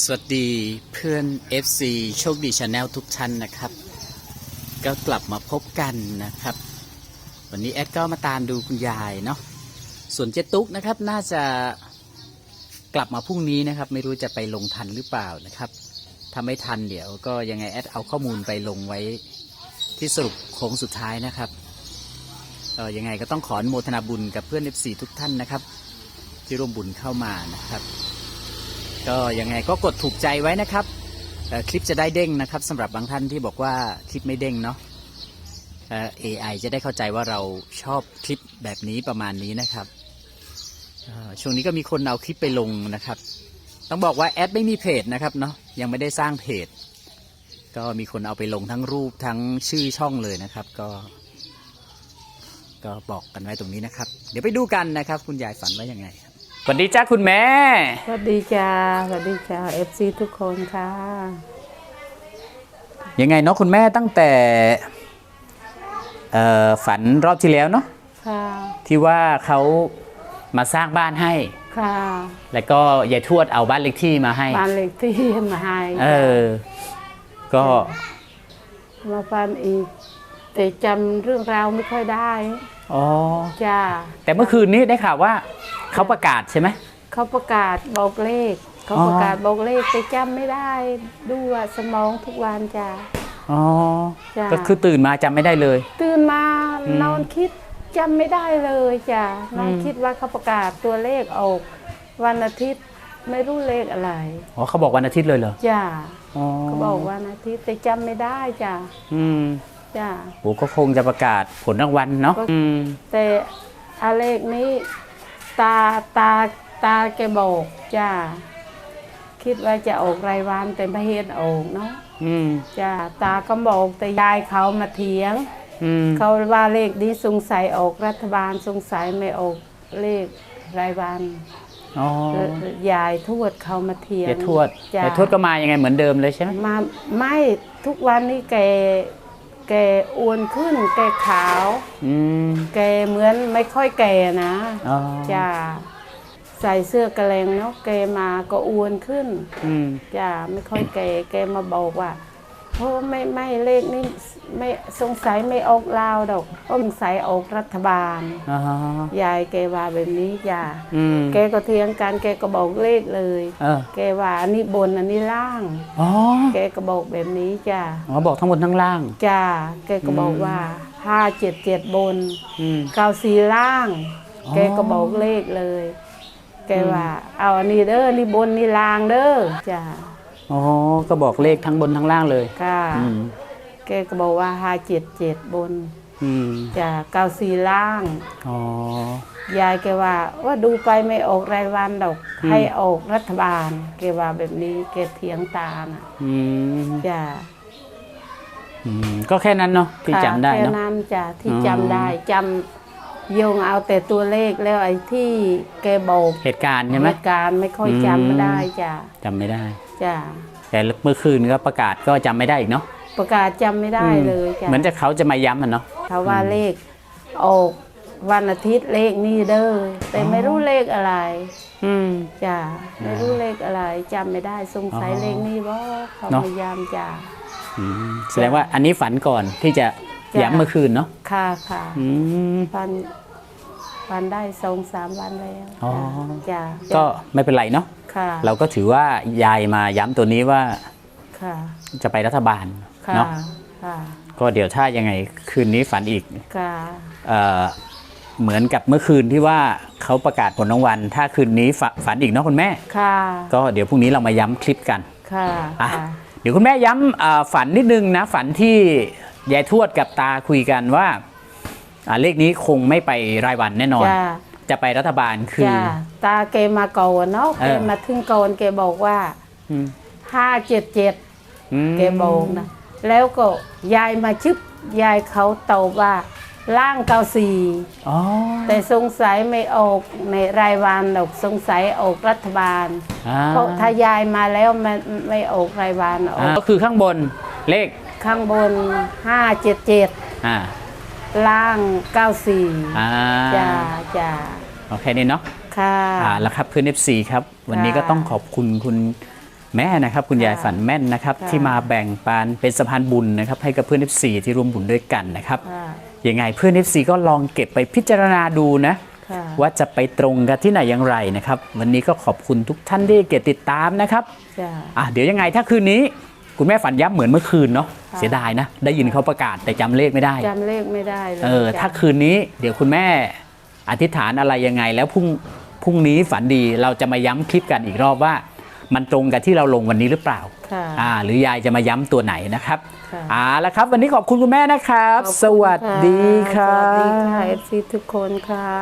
สวัสดีเพื่อน FC โชคดีชาแนลทุกท่านนะครับ ก็กลับมาพบกันนะครับ วันนี้แอดก็มาตามดูคุณยายเนาะส่วนเจตุกนะครับน่าจะกลับมาพรุ่งนี้นะครับ ไม่รู้จะไปลงทันหรือเปล่านะครับถ้าไม่ทันเดี๋ยวก็ยังไงแอดเอาข้อมูลไปลงไว้ที่สรุปโค้งสุดท้ายนะครับเออยังไงก็ต้องขออนุโมทนาบุญกับเพื่อน FC ทุกท่านนะครับ ที่ร่วมบุญเข้ามานะครับ ก็ยังไงก็กดถูกใจไว้นะครับคลิปจะได้เด้งนะครับสำหรับบางท่านที่บอกว่าคลิปไม่เด้งเนาะ AI จะได้เข้าใจว่าเราชอบคลิปแบบนี้ประมาณนี้นะครับช่วงนี้ก็มีคนเอาคลิปไปลงนะครับ ต้องบอกว่าแอดไม่มีเพจนะครับเนาะยังไม่ได้สร้างเพจ ก็มีคนเอาไปลงทั้งรูปทั้งชื่อช่องเลยนะครับ ก็ ก็บอกกันไว้ตรงนี้นะครับ เดี๋ยวไปดูกันนะครับ คุณยายฝันว่ายังไงครับ สวัสดีจ้าคุณแม่ สวัสดีจ้าสวัสดีจ้าเอฟซีทุกคนค่ะ ยังไงเนาะคุณแม่ตั้งแต่เอ่อฝันรอบที่แล้วเนาะค่ะ ที่ว่าเขามาสร้างบ้านให้ ค่ะ แล้วก็ยายทวดเอาบ้านเล็กที่มาให้ บ้านเล็กที่มาให้เออ ก็มาฟันอีก แต่จำเรื่องราวไม่ค่อยได้ อ๋อ จ้า แต่เมื่อคืนนี้ได้ข่าวว่า เขาประกาศใช่ไหม เขาประกาศบอกเลข เขาอ๋อประกาศบอกเลขแต่จำไม่ได้ดูว่าสมองทุกวันจ้าอ๋อ จ้ะ ก็คือตื่นมาจำไม่ได้เลย ตื่นมาอืมนอนคิดจำไม่ได้เลยจ้านอนอืม คิดว่าเขาประกาศตัวเลขออก วันอาทิตย์ไม่รู้เลขอะไรอ๋อเขาบอกวันอาทิตย์เลยเหรอจ้าอ๋อเขาบอกวันอาทิตย์แต่จำไม่ได้จ้ะอืมจ้ะ โหก็คงจะประกาศผลรางวัลเนาะก็ อืมแต่อาเลขนี้ ตาตาตาแกบอกจ้ะคิดว่าจะออกรายวันแต่ไม่เห็นออกเนาะอืมจ้ะตาก็บอกแต่ยายเขามาเถียงอืมเขาว่าเลขนี้สงสัยออกรัฐบาลสงสัยไม่ออกเลขรายวันอ๋อยายทวดเขามาเถียงยายทวดจ้ะยายทวดก็มายังไงเหมือนเดิมเลยใช่ไหมมาไม่ทุกวันนี้แก แกอ้วนขึ้น แกขาว อืมแกเหมือนไม่ค่อยแก่นะอ๋อจ้าใส่เสื้อกระเลงเนาะแกมาก็อ้วนขึ้นอืม จ้าไม่ค่อยแก่แกมาบอกว่า เพราะไม่ไม่เลขนี้ไม่สงสัยไม่ออกลาวดอกสงสัยออกรัฐบาลอ๋อยายแกว่าแบบนี้จ้าอืมแกก็เถียงกันแกก็บอกเลขเลย เออแกว่าอันนี้บนอันนี้ล่าง อ๋อแกก็บอกแบบนี้จ้าอ๋อบอกทั้งบนทั้งล่าง จ้าแกก็บอกอืมว่าห้าเจ็ดเจ็ดบน อืม เก้าสี่ล่าง อ๋อ แกก็บอกเลขเลย แกว่า เอาอันนี้เด้อนี่บนนี่ล่างเด้อจ้า อ๋อ ก็บอกเลขทั้งบนทั้งล่างเลยค่ะอืมแกก็บอกว่าห้าเจ็ดเจ็ดบนอืมจ้าเก้าสี่ล่าง อ๋อ ยายแกว่าว่าดูไปไม่ออกรายวันดอก อืม ให้ออกรัฐบาล แกว่าแบบนี้แกเถียงตาน่ะอืมจ้าอืมก็แค่นั้นเนาะที่จำได้ค่ะแค่เนาะ นั้นจ้าที่อ๋อ จำได้จำโยงเอาแต่ตัวเลขแล้วไอ้ที่แกบอกเหตุการณ์ใช่ไหม เหตุการณ์ไม่ค่อยอืม จำไม่ได้จ้ะจำไม่ได้ จ้ะแต่เมื่อคืนก็ประกาศก็จำไม่ได้อีกเนาะประกาศจำไม่ได้เลยจ้ะ เหมือนจะเขาจะมาย้ำมันเนาะ เขาว่าเลขออกวันอาทิตย์เลขนี่เด้อแต่อ๋อ ไม่รู้เลขอะไรอืม จ้ะไม่รู้เลขอะไรจำไม่ได้สงสัยอ๋อเลขนี่บ่เขาเนอะ พยายามจ้ะ อืมแสดงว่าอันนี้ฝันก่อนที่จะจ้ะ ย้ำเมื่อคืนเนาะค่ะค่ะอืมพันพันได้สองสามวันแล้วอ๋อ จ้ะก็ไม่เป็นไรเนาะค่ะ เราก็ถือว่ายายมาย้ำตัวนี้ว่าค่ะจะไปรัฐบาลค่ะเนาะค่ะก็เดี๋ยวถ้ายังไงคืนนี้ฝันอีกค่ะเอ่อเหมือนกับเมื่อคืนที่ว่าเขาประกาศผลรางวัล ถ้าคืนนี้ฝฝันอีกเนาะคุณแม่ค่ะก็เดี๋ยวพรุ่งนี้เรามาย้ำคลิปกันค่ะอะค่ะเดี๋ยวคุณแม่ย้ำอ่าฝันนิดนึงนะฝันที่ยายทวดกับตาคุยกันว่าอ่าเลขนี้คงไม่ไปรายวันแน่นอน จ้ะจะไปรัฐบาลคือ จ้าตาแกมาก่อนเนาะเอแกอมาถึงก่อนแกบอกว่าอืมห้าเจ็ดเจ็ดอืมแกบอกนะแล้วก็ยายมาชึบยายเขาตอบว่าล่างเก้าสี่อ๋อแต่สงสัยไม่ออกในรายวันดอกสงสัยออกรัฐบาล อ่าเพราะถ้ายายมาแล้วมันไม่ออกรายวันอออ่ากก็คือข้างบนเลขข้างบนห้าเจ็ดเจ็ดอ่า ล่างเก้าสี่อ่าจ้าจ้าโอเคนี่เนาะค่ะอ่าแล้วครับเพื่อน FC ครับ วันนี้ค่ะก็ต้องขอบคุณคุณแม่นะครับคุณยายค่ะฝันแม่นนะครับค่ะที่มาแบ่งปันเป็นสะพานบุญนะครับ ให้กับเพื่อน FC ที่ร่วมบุญด้วยกันนะครับค่ะยังไงเพื่อน FC ก็ลองเก็บไปพิจารณาดูนะ ค่ะว่าจะไปตรงกันที่ไหนอย่างไรนะครับ วันนี้ก็ขอบคุณทุกท่านที่เกียรติดตามนะครับจ้า อะเดี๋ยวยังไงถ้าคืนนี้ คุณแม่ฝันย้ำเหมือนเมื่อคืนเนาะค่ะเสียดายนะ ได้ยินเขาประกาศแต่จำเลขไม่ได้จำเลขไม่ได้เลยเออจ้ะถ้าคืนนี้เดี๋ยวคุณแม่อธิษฐานอะไรยังไง แล้วพรุ่งพรุ่งนี้ฝันดีเราจะมาย้ำคลิปกันอีกรอบว่า มันตรงกับที่เราลงวันนี้หรือเปล่าค่ะอ่า หรือยายจะมาย้ำตัวไหนนะครับค่ะอ่าแล้วครับ วันนี้ขอบคุณคุณแม่นะครับขอบคุณสวัสดีครัสวัสดีค่ะบเอฟซีทุกคนค่ะ